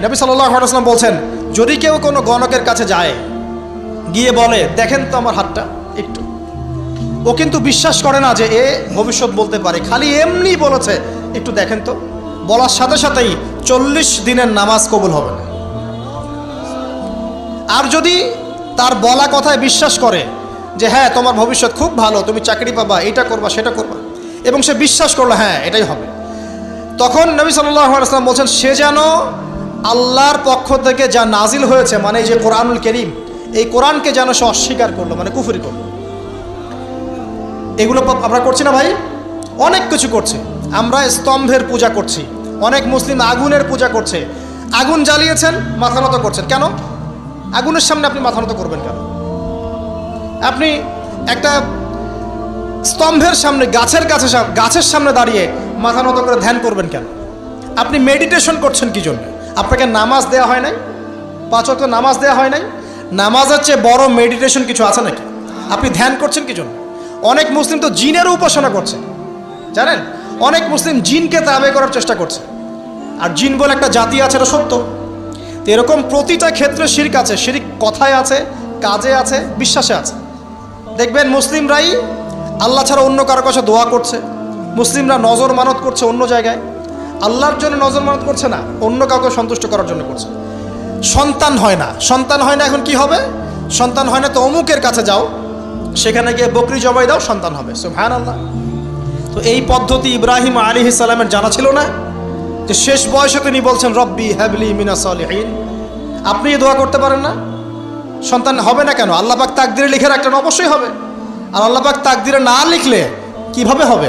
নবী সাল্লাম বলছেন, যদি কেউ কোনো গণকের কাছে যায়, গিয়ে বলে, দেখেন তো আমার হাতটা, একটু। ও কিন্তু বিশ্বাস করে না যে এ ভবিষ্যৎ বলতে পারে। খালি এমনি বলেছে, একটু দেখেন তো। বলার সাথে সাথেই চল্লিশ দিনের নামাজ কবুল হবে না। আর যদি তার বলা কথায় বিশ্বাস করে যে হ্যাঁ তোমার ভবিষ্যৎ খুব ভালো, তুমি চাকরি পাবা, এটা করবা, সেটা করবা। এবং সে বিশ্বাস করল হ্যাঁ এটাই হবে। তখন নবী সাল্লাম বলছেন, সে যেন আল্লাহর পক্ষ থেকে যা নাজিল হয়েছে মানে এই যে কোরআনুল করিম, এই কোরআনকে যেন সে অস্বীকার করল মানে কুফুরি করল। এগুলো আমরা করছি না ভাই? অনেক কিছু করছে। আমরা স্তম্ভের পূজা করছি, অনেক মুসলিম আগুনের পূজা করছে। আগুন জ্বালিয়েছেন, মাথা নত করছেন। কেন? আগুনের সামনে আপনি মাথা নত করবেন কেন? আপনি একটা স্তম্ভের সামনে, গাছের কাছে গাছের সামনে দাঁড়িয়ে মাথা নত করে ধ্যান করবেন কেন? আপনি মেডিটেশন করছেন কি জন্য? আপনাকে নামাজ দেওয়া হয় নাই? পাঁচ ওয়াক্ত নামাজ দেওয়া হয় নাই? নামাজের চেয়ে বড় মেডিটেশন কিছু আছে নাকি? আপনি ধ্যান করছেন কি জন্য? অনেক মুসলিম তো জিনেরও উপাসনা করছে। জানেন? অনেক মুসলিম জিনকে তাবে করার চেষ্টা করছে। আর জিন বলে একটা জাতি আছে, এটা সত্য। তো এরকম প্রতিটা ক্ষেত্রে শিরিক আছে। শিরিক কথায় আছে, কাজে আছে, বিশ্বাসে আছে। দেখবেন মুসলিমরাই আল্লাহ ছাড়া অন্য কারও কাছে দোয়া করছে। মুসলিমরা নজর মানত করছে অন্য জায়গায়। আল্লাহর জন্য নজর মানত করছে না, অন্য কাউকে সন্তুষ্ট করার জন্য করছে। সন্তান হয় না। সন্তান হয় না, এখন কি হবে? সন্তান হয় না তো অমুকের কাছে যাও, সেখানে গিয়ে বকরি জবাই দাও, সন্তান হবে। সো ভ্যান আল্লাহ তো এই পদ্ধতি ইব্রাহিম আলী সালামের জানা ছিল না। যে শেষ বয়সে তিনি বলছেন, রব্বি হ্যাবলি মিনা সলিহীন। আপনি দোয়া করতে পারেন না? সন্তান হবে না কেন? আল্লাহ পাক তাকদিরে লিখে রাখলেন, অবশ্যই হবে। আর আল্লাহ পাক তাকদিরে না লিখলে কীভাবে হবে?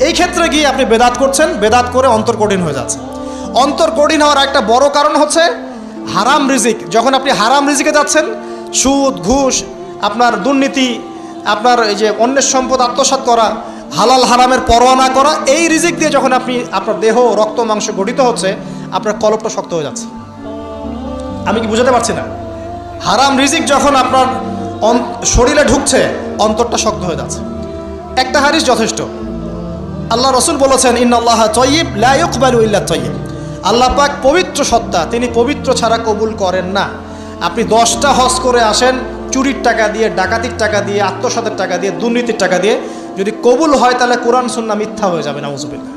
এই ক্ষেত্রে গিয়ে আপনি বেদাত করছেন, বেদাত করে অন্তর কঠিন হয়ে যাচ্ছে। অন্তর কঠিন হওয়ার একটা বড় কারণ হচ্ছে হারাম রিজিক। যখন আপনি হারাম রিজিকে যাচ্ছেন, সুদ, ঘুষ, আপনার দুর্নীতি, আপনার এই যে অন্যের সম্পদ আত্মসাৎ করা, হালাল হারামের পরোয়া না করা, এই রিজিক দিয়ে যখন আপনি, আপনার দেহ, রক্ত, মাংস গঠিত হচ্ছে, আপনার কলপটা শক্ত হয়ে যাচ্ছে। আমি কি বুঝাতে পারছি না? হারাম রিজিক যখন আপনার শরীরে ঢুকছে, অন্তরটা শক্ত হয়ে যাচ্ছে। একটা হারিস যথেষ্ট। আল্লাহ রসুল বলেছেন ইন্নআল্লাহ তয়িব লাইকবালু ইল্লা তৈব আল্লাহ পাক পবিত্র সত্তা, তিনি পবিত্র ছাড়া কবুল করেন না। আপনি দশটা হজ করে আসেন, চুরির টাকা দিয়ে, ডাকাতির টাকা দিয়ে, আত্মসাতের টাকা দিয়ে, দুর্নীতির টাকা দিয়ে, যদি কবুল হয় তাহলে কোরআন সুন্না মিথ্যা হয়ে যাবে, নাউজুবিল্লাহ।